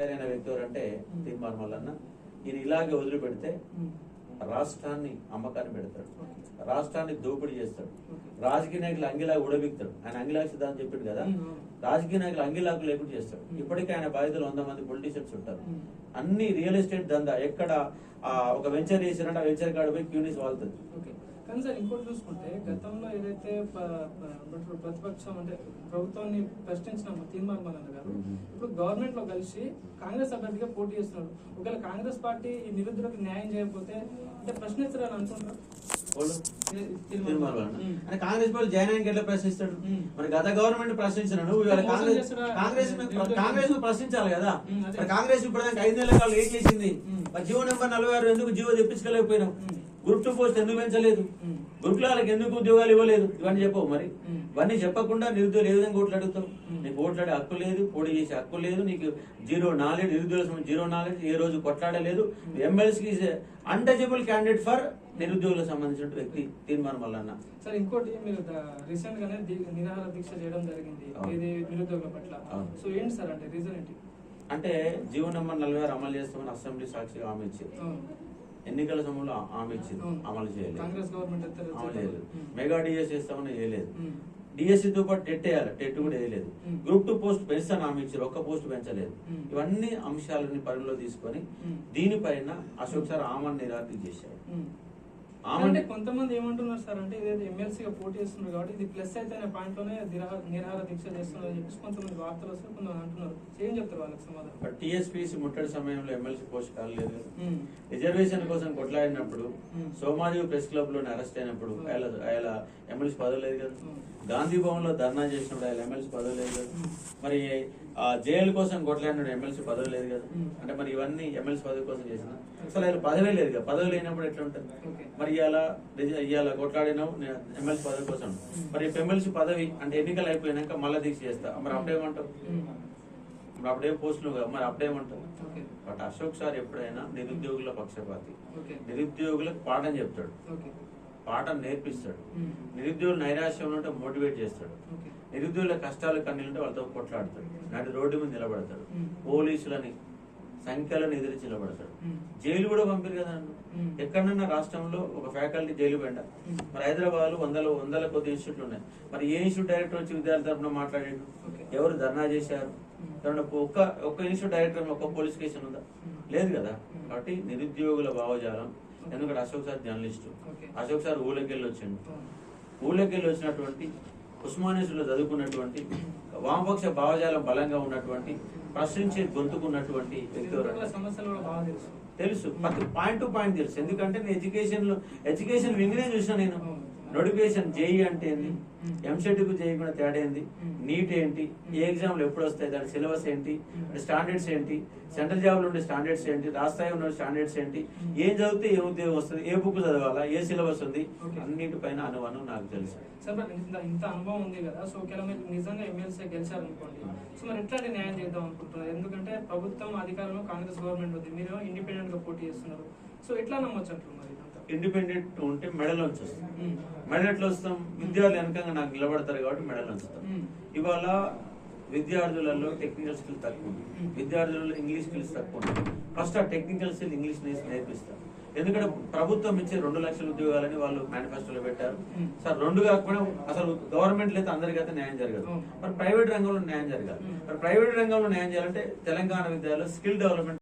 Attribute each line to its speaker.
Speaker 1: తయారైన వ్యక్తి ఎవరంటే తీర్మాన్ మల్లన్న. ఈయన ఇలాగే వదిలిపెడితే రాష్ట్రాన్ని అమ్మకాన్ని పెడతాడు. రాష్ట్రాన్ని దోపిడీ చేస్తాడు. రాజకీయ నాయకులు అంగిలాగా ఉడబిక్తాడు ఆయన అంగిలాగా సిద్ధాంతం చెప్పిండు కదా. రాజకీయ నాయకులు అంగిలాకు లేకుండా చేస్తాడు. ఇప్పటికే ఆయన బాధితులు వంద మంది పొలిటీషియన్స్ ఉంటారు. అన్ని రియల్ ఎస్టేట్ దందా ఎక్కడ ఆ, ఒక వెంచర్ చేసినట్టు ఆ వెంచర్ కాడ పోయి క్యూనిస్ వాళ్తుంది
Speaker 2: కానీ సార్ ఇంకోటి చూసుకుంటే గతంలో ఏదైతే ప్రతిపక్షం అంటే ప్రభుత్వాన్ని ప్రశ్నించిన తీర్మానం మల్లన్న గారు. ఇప్పుడు గవర్నమెంట్లో కలిసి కాంగ్రెస్ అభ్యర్థిగా పోటీ చేస్తున్నారు. ఒకవేళ కాంగ్రెస్ పార్టీ ఈ నిరుద్యోగులకు న్యాయం చేయకపోతే అంటే ప్రశ్నించాలని. మ్మ్.
Speaker 1: అంటే కాంగ్రెస్ వాళ్ళు జాయిన్ అయ్యాక ఎట్లా ప్రశ్నిస్తాడు. మరి గత గవర్నమెంట్ ప్రశ్నించిన నువ్వు ఇవాళ
Speaker 2: మోసం
Speaker 1: కాంగ్రెస్ కాంగ్రెస్ ప్రశ్నించాలి కదా. కాంగ్రెస్ ఇప్పుడు ఐదు నెలల కాలం ఏం చేసింది? జీవో నెంబర్ నలభై ఆరు ఎందుకు జీవో తెప్పించలేకపోయినావు
Speaker 2: మ్మ్.
Speaker 1: గ్రూప్ టూ పోస్ట్ ఎందుకు పెంచలేదు. గురుకులాలకు ఎందుకు ఉద్యోగాలు ఇవ్వలేదు ఇవన్నీ చెప్పవు మరి. ఇవన్నీ చెప్పకుండా నిరుద్యోగులు ఏ విధంగా ఓట్లు అడుగుతావు. నీకు ఓట్లాడే హక్కు లేదు పోటీ చేసే హక్కు లేదు నీకు జీరో నాలెడ్జ్ నిరుద్యోగుల జీరో నాలెడ్జ్ ఏ రోజు కొట్లాడలేదు ఎమ్మెల్సీ అన్టచబుల్ క్యాండిడేట్ ఫర్ నిరుద్యోగులకు సంబంధించిన వ్యక్తి తీర్మానం వల్ల
Speaker 2: సార్ ఇంకోటి మీరు రీసెంట్ గానే నిరాహార దీక్ష చేయడం జరిగింది. ఇది నిరుద్యోగుల పట్ల. సో ఏంటి సార్ అంటే రీజన్ ఏంటి
Speaker 1: అంటే జీవో నెంబర్ నలభై ఆరు అమలు చేస్తామని అసెంబ్లీ సాక్షిగా హామీ ఇచ్చింది. ఎన్నికల సమయంలో హామీ ఇచ్చింది. అమలు చేయలేదు
Speaker 2: కాంగ్రెస్ గవర్నమెంట్ అయితే
Speaker 1: అమలు చేయలేదు
Speaker 2: ఉమ్.
Speaker 1: మెగా డిఎస్ చేస్తామని చేయలేదు
Speaker 2: ఉమ్.
Speaker 1: డిఎస్సి తో పాటు టెట్ వేయాలి టెట్ కూడా వేయలేదు. గ్రూప్ టూ పోస్ట్ పెంచుతాను హామీ ఇచ్చారు ఒక్క పోస్ట్ పెంచలేదు. ఇవన్నీ అంశాలని పరిగణలో తీసుకొని. దీనిపైన అశోక్ సార్ ఆమన్ నిరాకరణ చేశారు
Speaker 2: అంటే కొంతమంది ఏమంటున్నారు సార్ అంటే ఇదేదో ఎమ్మెల్సీగా పోటీ చేస్తున్నారు కాబట్టి ఇది ప్లస్ అయితే అనే పాయింట్లోనే నిరాహార దీక్ష చేస్తున్నారు చెప్పేసి కొంతమంది వార్తలు వస్తే కొంతమంది అంటున్నారు ఏం చెప్తారు వాళ్ళకి సమాధానం
Speaker 1: టీఎస్పీసీ ముట్టడి సమయంలో ఎమ్మెల్సీ పోస్ట్ కాలేదు. రిజర్వేషన్ కోసం కొట్లాడినప్పుడు. సోమాజిగూడ ప్రెస్ క్లబ్లో అరెస్ట్ అయినప్పుడు. ఆయన ఆయన ఎమ్మెల్సీ పదవి లేదు కదా. గాంధీ భవన్లో ధర్నా చేసినప్పుడు ఆయన ఎమ్మెల్సీ పదవి లేదు కదా. మరి ఆ జైలు కోసం కొట్లాడినప్పుడు ఎమ్మెల్సీ పదవి లేదు కదా. అంటే మరి ఇవన్నీ ఎమ్మెల్సీ పదవి కోసం చేసిన అసలు ఆయన పదవే లేదు కదా పదవి లేనప్పుడు ఎట్లా ఉంటుంది. మరి రిజ- ఇవాళ కొట్లాడినావు నేను ఎమ్మెల్సీ పదవి కోసం. మరి ఎమ్మెల్సీ పదవి అంటే ఎన్నికలు అయిపోయినాక మళ్ళీ దీక్ష చేస్తా. మరి అప్పుడేమంటావు. మరి అప్పుడే పోస్టులు కదా మరి అప్పుడేమంటావు బట్ అశోక్ సార్ ఎప్పుడైనా నిరుద్యోగుల పక్షపాతి. నిరుద్యోగులకు పాఠం చెప్తాడు. పాఠం నేర్పిస్తాడు. నిరుద్యోగులు నైరాశ్యం ఉంటే మోటివేట్ చేస్తాడు. నిరుద్యోగుల కష్టాలు కన్నీళ్ళంటే వాళ్ళతో కొట్లాడతాడు. నాటి రోడ్డు మీద నిలబడతాడు. పోలీసులని సంఖ్యలను ఎదిరించి నిలబడతాడు. జైలు కూడా పంపారు కదా. ఎక్కడన్నా రాష్ట్రంలో ఒక ఫ్యాకల్టీ జైలు పోయిండ
Speaker 2: మ్మ్.
Speaker 1: మరి హైదరాబాద్ వందల వందల కొద్ది ఇన్స్టిట్యూట్లు ఉన్నాయి మరి ఏ ఇన్స్టిట్యూట్ డైరెక్టర్ వచ్చి విద్యార్థి తరఫున మాట్లాడాడు. ఎవరు ధర్నా చేశారు ఒక్క ఒక్క ఇన్స్టిట్యూట్ డైరెక్టర్ ఒక్క పోలీస్ స్టేషన్ ఉందా. లేదు కదా. కాబట్టి నిరుద్యోగుల భావజాలం ఎందుకంటే Ashok sir journalist. Ashok sir ఊళ్ళకెళ్ళి వచ్చిండు. ఊళ్ళకెళ్ళి వచ్చినటువంటి ఉస్మానియాలో చదువుకున్నటువంటి వామపక్ష భావజాలం బలంగా ఉన్నటువంటి ప్రశ్నించే గొంతుకున్నటువంటి వ్యక్తి
Speaker 2: తెలుసు.
Speaker 1: ప్రతి పాయింట్ టు పాయింట్ తెలుసు. ఎందుకంటే నేను ఎడ్యుకేషన్లో ఎడ్యుకేషన్ వింగ్నే చూసిన నేను. నోటిఫికేషన్ జేఈ అంటే ఏంది. ఎంసెట్కు జేఈ కూడా తేడా ఏంది. నీట్ ఏంటి? ఏ ఎగ్జామ్లు ఎప్పుడు వస్తాయి? దాని సిలబస్ ఏంటి. స్టాండర్డ్స్ ఏంటి? సెంట్రల్ జాబ్లో ఉండే స్టాండర్డ్స్ ఏంటి? రాష్ట్రాయి ఉన్న స్టాండర్డ్స్ ఏంటి. ఏం చదివితే ఏ ఉద్యోగం వస్తుంది? ఏ బుక్ చదవాలా? ఏ సిలబస్ ఉంది. అన్నిటిపైన అనువనం నాకు తెలుసు.
Speaker 2: సార్ మరి ఇంత ఇంత అనుభవం ఉంది కదా? సో ఒకవేళ మీరు నిజంగా ఎమ్మెల్సీ గెలిచారనుకోండి. సో మరి ఎట్లాంటి న్యాయం చేద్దాం అనుకుంటున్నారు? ఎందుకంటే ప్రభుత్వం అధికారంలో కాంగ్రెస్ గవర్నమెంట్ ఉంది. మీరు ఇండిపెండెంట్గా పోటీ చేస్తున్నారు. సో ఎట్లా నమ్మొచ్చు అంటున్నారు ఇదంతా
Speaker 1: ఇండిపెండెంట్ ఉంటే మెడలోంచి వస్తాం
Speaker 2: ఉమ్.
Speaker 1: మెడల్ ఎట్లా వస్తాం విద్యార్థులు వెనకంగా నాకు నిలబడతారు కాబట్టి మెడల్ వస్తాం. ఇవాళ విద్యార్థులలో టెక్నికల్ స్కిల్ తక్కువ ఉంది. విద్యార్థులలో ఇంగ్లీష్ స్కిల్స్ తక్కువ ఉంది ఫస్ట్ ఆ టెక్నికల్ స్కిల్ ఇంగ్లీష్ నేర్పి- నేర్పిస్తారు ఎందుకంటే ప్రభుత్వం ఇచ్చే రెండు లక్షల ఉద్యోగాలని వాళ్ళు మేనిఫెస్టోలో పెట్టారు. సార్ రెండు కాకపోయినా అసలు గవర్నమెంట్ అయితే అందరికైతే న్యాయం జరగదు. మరి ప్రైవేట్ రంగంలో న్యాయం జరగాలి. మరి ప్రైవేట్ రంగంలో న్యాయం చేయాలంటే తెలంగాణ విద్యాలయంలో స్కిల్ డెవలప్మెంట్